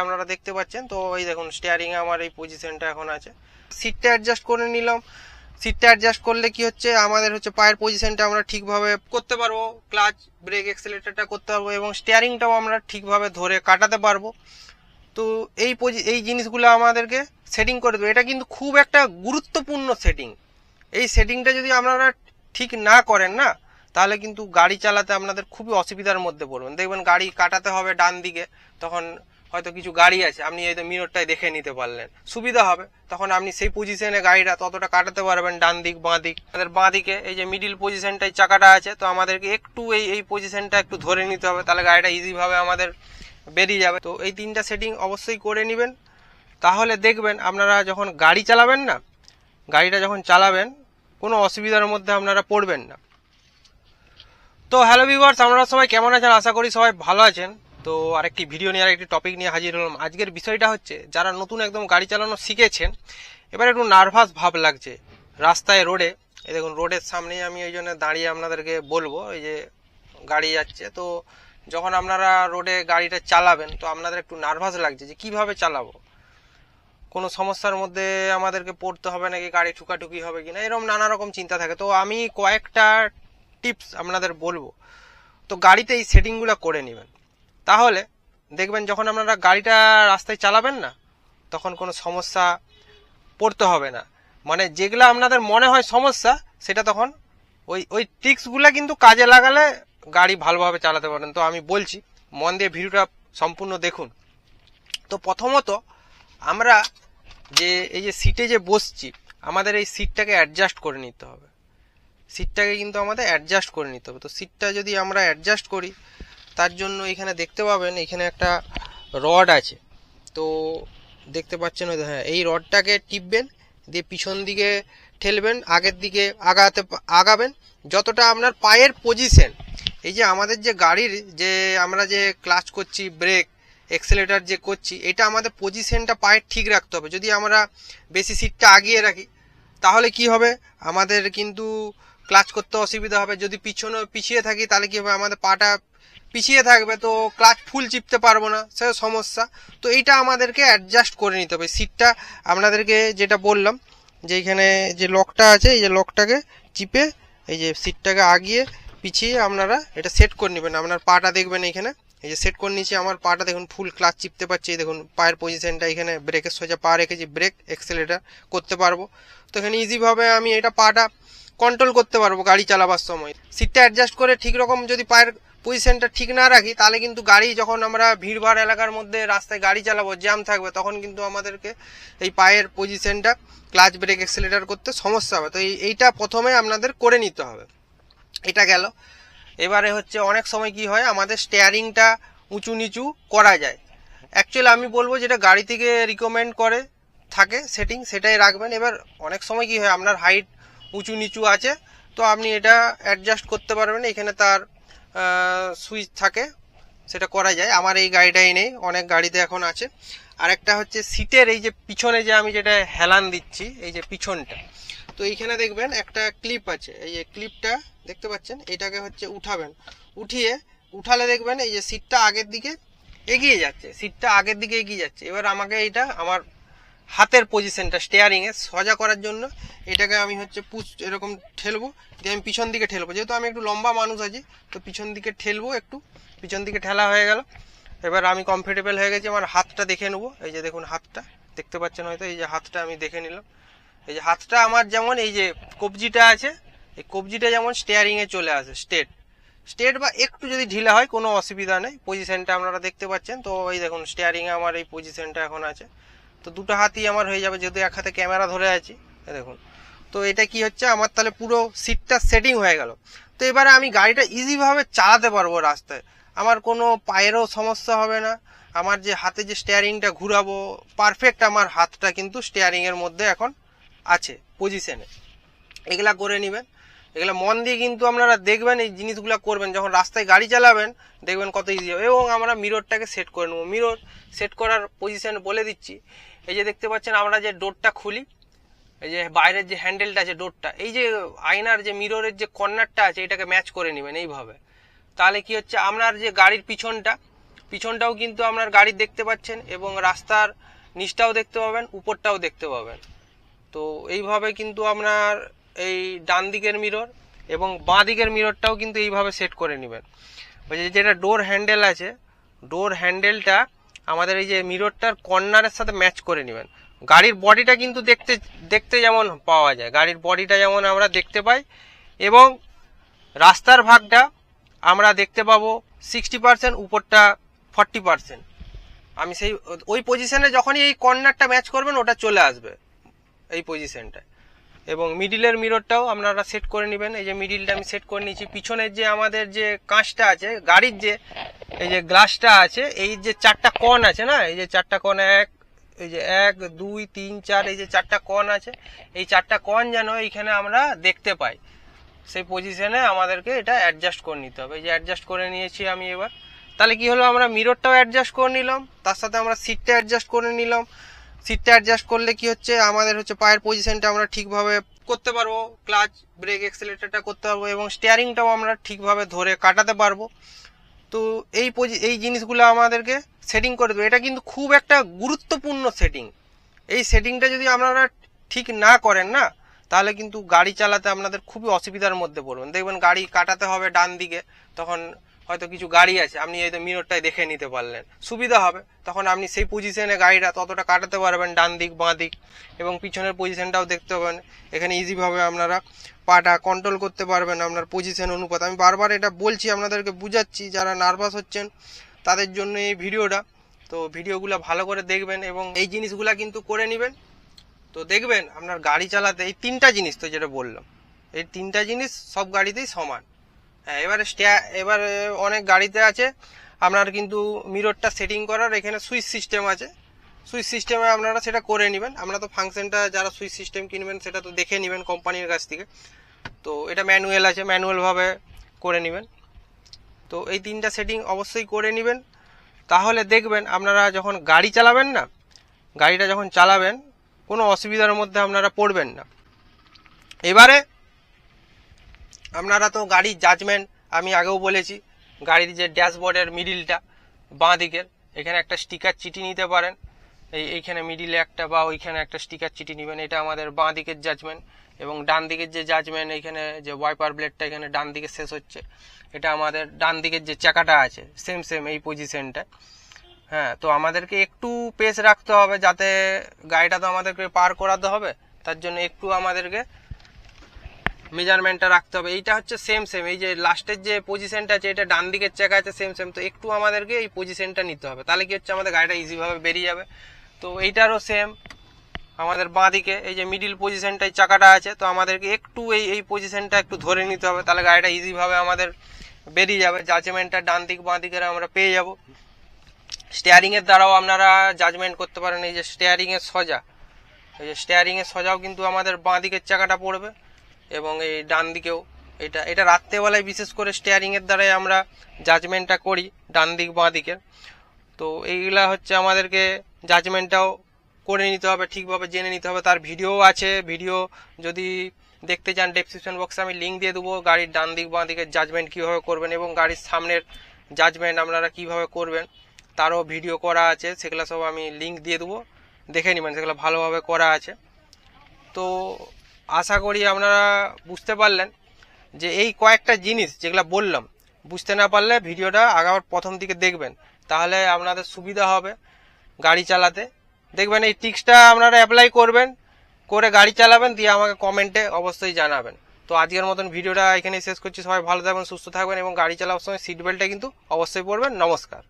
আপনারা দেখতে পাচ্ছেন। তো এই দেখুন স্টিয়ারিং আমার এই পজিশনটা এখন আছে। সিটটা অ্যাডজাস্ট করে নিলাম। সিটটা অ্যাডজাস্ট করলে কি হচ্ছে? আমাদের হচ্ছে পায়ের পজিশনটা আমরা ঠিকভাবে করতে পারব। ক্লাচ ব্রেক এক্সেলেটারটা করতে পারব এবং স্টিয়ারিংটাও আমরা ঠিকভাবে ধরে কাটাতে পারব। তো এই পজি- এই জিনিসগুলো আমাদেরকে সেটিং করে দেবে। এটা কিন্তু খুব একটা গুরুত্বপূর্ণ সেটিং এই সেটিংটা যদি আপনারা ঠিক না করেন না, তাহলে কিন্তু গাড়ি চালাতে আপনাদের খুবই অসুবিধার মধ্যে পড়বেন। দেখবেন গাড়ি কাটাতে হবে ডান দিকে তখন হয়তো কিছু গাড়ি আছে, আপনি এই মিররটাই দেখে নিতে পারলেন। সুবিধা হবে। তখন আপনি সেই পজিশনে গাড়িটা ততটা কাটাতে পারবেন, ডান দিক, বাঁ দিক। আমাদের বাঁ দিকে এই যে মিডিল পজিশনটাই চাকাটা আছে, তো আমাদেরকে একটু এই এই পজিশনটা একটু ধরে নিতে হবে, তাহলে গাড়িটা ইজিভাবে আমাদের বেরিয়ে যাবে। তো এই তিনটা সেটিং অবশ্যই করে নেবেন। তাহলে দেখবেন আপনারা যখন গাড়ি চালাবেন না, গাড়িটা যখন চালাবেন, কোনো অসুবিধার মধ্যে আপনারা পড়বেন না। তো হ্যালো ভিউয়ার্স আপনারা সবাই কেমন আছেন? আশা করি সবাই ভালো আছেন। তো আরেকটি ভিডিও নিয়ে, আরেকটি টপিক নিয়ে হাজির হলাম। আজকের বিষয়টা হচ্ছে, যারা নতুন একদম গাড়ি চালানো শিখেছেন, এবার একটু নার্ভাস ভাব লাগছে রাস্তায় রোডে। এই দেখুন, রোডের সামনেই আমি ওই জন্য দাঁড়িয়ে আপনাদেরকে বলব, এই যে গাড়ি যাচ্ছে। তো যখন আপনারা রোডে গাড়িটা চালাবেন, তো আপনাদের একটু নার্ভাস লাগছে যে কীভাবে চালাবো? কোনো সমস্যার মধ্যে আমাদেরকে পড়তে হবে নাকি গাড়ি ঠুকাঠুকি হবে কিনা? এরকম নানা রকম চিন্তা থাকে। তো আমি কয়েকটা টিপস আপনাদের বলব। তো গাড়িতে এই সেটিংগুলো করে নেবেন। তাহলে দেখবেন যখন আপনারা গাড়িটা রাস্তায় চালাবেন না, তখন কোনো সমস্যা পড়তে হবে না। মানে যেগুলো আপনাদের মনে হয় সমস্যা, সেটা তখন ওই ওই ট্রিক্সগুলো কিন্তু কাজে লাগালে গাড়ি ভালোভাবে চালাতে পারেন তো আমি বলছি, মন দিয়ে ভিডিওটা সম্পূর্ণ দেখুন। তো প্রথমত আমরা যে, এই যে সিটে যে বসছি, আমাদের এই সিটটাকে অ্যাডজাস্ট করে নিতে হবে। সিটটাকে কিন্তু আমাদের অ্যাডজাস্ট করে নিতে হবে। তো সিটটা যদি আমরা অ্যাডজাস্ট করি তার জন্য এখানে দেখতে পাবেন, এখানে একটা রড আছে। তো দেখতে পাচ্ছেন হ্যাঁ এই রডটাকে টিপবেন, দিয়ে পিছন দিকে ঠেলবেন, আগের দিকে আগাতে আগাবেন, যতটা আপনার পায়ের পজিশন এই যে আমাদের যে গাড়ির যে আমরা যে ক্লাচ করছি ব্রেক এক্সেলেটার যে করছি, এটা আমাদের পজিশনটা পায়ের ঠিক রাখতে হবে। যদি আমরা বেশি সিটটা আগিয়ে রাখি, তাহলে কি হবে? আমাদের কিন্তু ক্লাচ করতে অসুবিধা হবে। যদি পিছনে, পিছিয়ে থাকি, তাহলে কি হবে? আমাদের পাটা পিছিয়ে থাকবে তো ক্লাচ ফুল চিপতে পারব না, সে সমস্যা। তো এইটা আমাদেরকে অ্যাডজাস্ট করে নিতে হবে। সিটটা আপনাদেরকে যেটা বললাম, যে এখানে যে লকটা আছে, এই যে লকটাকে চিপে, এই যে সিটটাকে আগিয়ে পিছিয়ে আপনারা এটা সেট করে নেবেন। আপনার পাটা দেখবেন এখানে এই যে সেট করে নিয়েছি আমার পাটা দেখুন ফুল ক্লাচ চিপতে পারছি। দেখুন, পায়ের পজিশনটা এখানে ব্রেকের সোজা পা রেখেছি ব্রেক এক্সেলেটার করতে পারব। তো এখানে ইজিভাবে আমি এটা পাটা কন্ট্রোল করতে পারব গাড়ি চালাবার সময়। সিটটা অ্যাডজাস্ট করে ঠিক রকম যদি পায়ের পজিশনটা ঠিক না রাখি, তাহলে কিন্তু গাড়ি যখন আমরা ভিড়ভাড় এলাকার মধ্যে রাস্তায় গাড়ি চালাবো জ্যাম থাকবে, তখন কিন্তু আমাদেরকে এই পায়ের পজিশনটা ক্লাচ ব্রেক এক্সেলেটার করতে সমস্যা হবে। তো এই, এইটা প্রথমে আপনাদের করে নিতে হবে। এটা গেল। এবারে হচ্ছে অনেক সময় কি হয়, আমাদের স্টেয়ারিংটা উঁচু নিচু করা যায়। অ্যাকচুয়ালি আমি বলব যেটা গাড়ি থেকে রিকমেন্ড করে থাকে সেটিং সেটাই রাখবেন। এবার অনেক সময় কি হয়, আপনার হাইট উঁচু নিচু আছে, তো আপনি এটা অ্যাডজাস্ট করতে পারবেন। এখানে তার সুইচ থাকে, সেটা করা যায়। আমার এই গাড়িটাই নেই, অনেক গাড়িতে এখন আছে। আর একটা হচ্ছে সিটের এই যে পিছনে যে আমি যেটা হেলান দিচ্ছি, এই যে পিছনটা। তো এইখানে দেখবেন একটা ক্লিপ আছে। এই যে ক্লিপটা দেখতে পাচ্ছেন? এটাকে হচ্ছে উঠাবেন। উঠিয়ে, উঠালে দেখবেন এই যে সিটটা আগের দিকে এগিয়ে যাচ্ছে। সিটটা আগের দিকে এগিয়ে যাচ্ছে। এবার আমাকে এটা, আমার হাতের পজিশনটা স্টেয়ারিং এ সজা করার জন্য এটাকে আমি হচ্ছে পুশ এরকম ঠেলবো, দিয়ে আমি পিছন দিকে ঠেলবো। যেহেতু আমি একটু লম্বা মানুষ আছি, তো পিছন দিকে ঠেলবো একটু। পিছন দিকে ঠেলা হয়ে গেল। এবার আমি কমফোর্টেবল হয়ে গেছি, আমার হাতটা দেখে নেব। এই যে দেখুন হাতটা, দেখতে পাচ্ছেন হয়তো, এই যে হাতটা আমি দেখে নিলাম। এই যে হাতটা আমার যেমন, এই যে কবজিটা আছে, এই কবজিটা যেমন স্টেয়ারিংয়ে চলে আসে স্টেট স্টেট বা একটু যদি ঢিলা হয়, কোনো অসুবিধা নেই। পজিশনটা আপনারা দেখতে পাচ্ছেন। তো এই দেখুন স্টেয়ারিং এ আমার এই পজিশনটা এখন আছে। তো দুটো হাতই আমার হয়ে যাবে, যেহেতু এক হাতে ক্যামেরা ধরে আছি দেখুন। তো এটা কি হচ্ছে, আমার তাহলে পুরো সিটটা সেটিং হয়ে গেল। তো এবারে আমি গাড়িটা ইজিভাবে চালাতে পারব রাস্তায়। আমার কোনো পায়েরও সমস্যা হবে না। আমার যে হাতে যে স্টেয়ারিংটা ঘুরাবো পারফেক্ট আমার হাতটা কিন্তু স্টেয়ারিং এর মধ্যে এখন আছে পজিশনে এগুলা করে নেবেন। এগুলা মন দিয়ে কিন্তু আপনারা দেখবেন, এই জিনিসগুলো করবেন। যখন রাস্তায় গাড়ি চালাবেন, দেখবেন কত ইজি হবে। এবং আমরা মিররটাকে সেট করে নেব। মিরর সেট করার পজিশন বলে দিচ্ছি। এই যে দেখতে পাচ্ছেন, আমরা যে ডোরটা খুলি, এই যে বাইরের যে হ্যান্ডেলটা আছে ডোরটা, এই যে আয়নার যে মিররের যে কর্নারটা আছে, এটাকে ম্যাচ করে নেবেন এইভাবে। তাহলে কি হচ্ছে আপনার যে গাড়ির পিছনটা, পিছনটাও কিন্তু আপনার গাড়ির দেখতে পাচ্ছেন এবং রাস্তার নিচটাও দেখতে পাবেন, উপরটাও দেখতে পাবেন। তো এইভাবে কিন্তু আপনার এই ডান দিকের মিরর এবং বাঁ দিকের মিররটাও কিন্তু এইভাবে সেট করে নেবেন। যেটা ডোর হ্যান্ডেল আছে, ডোর হ্যান্ডেলটা আমাদের এই যে মিররটার কর্নারের সাথে ম্যাচ করে নেবেন। গাড়ির বডিটা কিন্তু দেখতে দেখতে যেমন পাওয়া যায়। গাড়ির বডিটা যেমন আমরা দেখতে পাই এবং রাস্তার ভাগটা আমরা দেখতে পাবো সিক্সটি পার্সেন্ট উপরটা ফর্টি পার্সেন্ট আমি সেই, ওই পজিশনে যখনই এই কর্নারটা ম্যাচ করবেন, ওটা চলে আসবে এই পজিশনটায় এবং মিডিলের মিররটাও আপনারা সেট করে নেবেন। এই যে মিডিলটা আমি সেট করে নিয়েছি। পিছনের যে আমাদের যে কাঁচটা আছে, গাড়ির যে, এই যে গ্লাসটা আছে, এই যে চারটা কন আছে না, এই যে চারটা কন এক, এই যে এক, দুই, তিন, চার, এই যে চারটা কন আছে, এই চারটা কন যেন এইখানে আমরা দেখতে পাই। সেই পজিশনে আমাদেরকে এটা অ্যাডজাস্ট করে নিতে হবে। এই যে অ্যাডজাস্ট করে নিয়েছি আমি এবার। তাহলে কি হলো? আমরা মিররটাও অ্যাডজাস্ট করে নিলাম। তার সাথে আমরা সিটটা অ্যাডজাস্ট করে নিলাম। সিটটা অ্যাডজাস্ট করলে কি হচ্ছে? আমাদের হচ্ছে পায়ের পজিশনটা আমরা ঠিকভাবে করতে পারব। ক্লাচ ব্রেক এক্সেলেটারটা করতে পারব এবং স্টিয়ারিংটাও আমরা ঠিকভাবে ধরে কাটাতে পারব। তো এই পজি- এই জিনিসগুলো আমাদেরকে সেটিং করে দেবে। এটা কিন্তু খুব একটা গুরুত্বপূর্ণ সেটিং এই সেটিংটা যদি আপনারা ঠিক না করেন না, তাহলে কিন্তু গাড়ি চালাতে আপনাদের খুবই অসুবিধার মধ্যে পড়বেন। দেখবেন গাড়ি কাটাতে হবে ডান দিকে তখন হয়তো কিছু গাড়ি আছে, আপনি এই মিররটাই দেখে নিতে পারলেন। সুবিধা হবে। তখন আপনি সেই পজিশনে গাড়িটা ততটা কাটাতে পারবেন, ডান দিক, বাঁ দিক, এবং পিছনের পজিশনটাও দেখতে পাবেন। এখানে ইজিভাবে আপনারা পাটা কন্ট্রোল করতে পারবেন আপনার পজিশন অনুপাত। আমি বারবার এটা বলছি আপনাদেরকে, বুঝাচ্ছি, যারা নার্ভাস হচ্ছেন, তাদের জন্য এই ভিডিওটা। তো ভিডিওগুলো ভালো করে দেখবেন এবং এই জিনিসগুলো কিন্তু করে নেবেন। তো দেখবেন, আপনার গাড়ি চালাতে এই তিনটা জিনিস তো যেটা বললাম। এই তিনটা জিনিস সব গাড়িতেই সমান। হ্যাঁ এবারে এবারে অনেক গাড়িতে আছে। আপনার কিন্তু মিররটা সেটিং করার এখানে সুইচ সিস্টেম আছে। সুইচ সিস্টেমে আপনারা সেটা করে নেবেন। আমরা তো ফাংশনটা যারা সুইচ সিস্টেম কিনবেন সেটা তো দেখে নেবেন কোম্পানির কাছ থেকে। তো এটা ম্যানুয়াল আছে ম্যানুয়ালভাবে করে নেবেন। তো এই তিনটা সেটিং অবশ্যই করে নেবেন। তাহলে দেখবেন আপনারা যখন গাড়ি চালাবেন না, গাড়িটা যখন চালাবেন, কোনো অসুবিধার মধ্যে আপনারা পড়বেন না। এবারে আপনারা তো গাড়ির জাজমেন্ট আমি আগেও বলেছি, গাড়ির যে ড্যাশবোর্ডের মিডিলটা বাঁ দিকের এখানে একটা স্টিকার চিঠি নিতে পারেন। এই এইখানে মিডিলে একটা বা ওইখানে একটা স্টিকার চিঠি নেবেন, এটা আমাদের বাঁ দিকের জাজমেন্ট এবং ডান দিকের যে জাজমেন্ট এখানে যে ওয়াইপার ব্লেডটা এখানে ডান দিকে শেষ হচ্ছে, এটা আমাদের ডান দিকের যে চাকাটা আছে সেম সেম এই পজিশনটা হ্যাঁ তো আমাদেরকে একটু পেস রাখতে হবে যাতে গাড়িটা তো আমাদেরকে পার করাতে হবে, তার জন্য একটু আমাদেরকে মেজারমেন্টটা রাখতে হবে। এইটা হচ্ছে সেম সেম এই যে লাস্টের যে পজিশনটা আছে, এটা ডান দিকের চাকা আছে সেম সেম তো একটু আমাদেরকে এই পজিশনটা নিতে হবে। তাহলে কি হচ্ছে, আমাদের গাড়িটা ইজিভাবে বেরিয়ে যাবে। তো এইটারও সেম আমাদের বাঁ দিকে এই যে মিডিল পজিশনটায় চাকাটা আছে, তো আমাদেরকে একটু এই এই পজিশনটা একটু ধরে নিতে হবে। তাহলে গাড়িটা ইজিভাবে আমাদের বেরিয়ে যাবে। জাজমেন্টটা ডান দিক, বাঁ দিকের আমরা পেয়ে যাব। স্টিয়ারিং এর দ্বারাও আপনারা জাজমেন্ট করতে পারেন। এই যে স্টিয়ারিং এর সজা। এই যে স্টিয়ারিং এর সজাও কিন্তু আমাদের বাঁ দিকের চাকাটা পড়বে। এবং এই ডান দিকেও এটা এটা রাত্রেবেলায় বিশেষ করে স্টিয়ারিং এর দ্বারাই আমরা জাজমেন্টটা করি, ডান দিক, বাঁ দিকের। তো এইগুলা হচ্ছে আমাদেরকে জাজমেন্টটাও করে নিতে হবে, ঠিকভাবে জেনে নিতে হবে। তার ভিডিও আছে ভিডিও যদি দেখতে চান ডেসক্রিপশন বক্সে আমি লিঙ্ক দিয়ে দেবো। গাড়ির ডান দিক, বাঁ দিকের জাজমেন্ট কীভাবে করবেন এবং গাড়ির সামনের জাজমেন্ট আপনারা কীভাবে করবেন, তারও ভিডিও করা আছে, সেগুলো সব আমি লিঙ্ক দিয়ে দেবো। দেখে নেবেন, সেগুলো ভালোভাবে করা আছে। তো আশা করি আপনারা বুঝতে পারলেন যে এই কয়েকটা জিনিস যেগুলো বললাম, বুঝতে না পারলে ভিডিওটা আগাবার প্রথম দিকে দেখবেন। তাহলে আপনাদের সুবিধা হবে গাড়ি চালাতে। দেখবেন এই টিক্সটা আপনারা অ্যাপ্লাই করবেন, করে গাড়ি চালাবেন, দিয়ে আমাকে কমেন্টে অবশ্যই জানাবেন। তো আজকের মতন ভিডিওটা এখানেই শেষ করছি। সবাই ভালো থাকবেন, সুস্থ থাকবেন এবং গাড়ি চালাবার সময় সিট বেল্টটা কিন্তু অবশ্যই পড়বেন নমস্কার।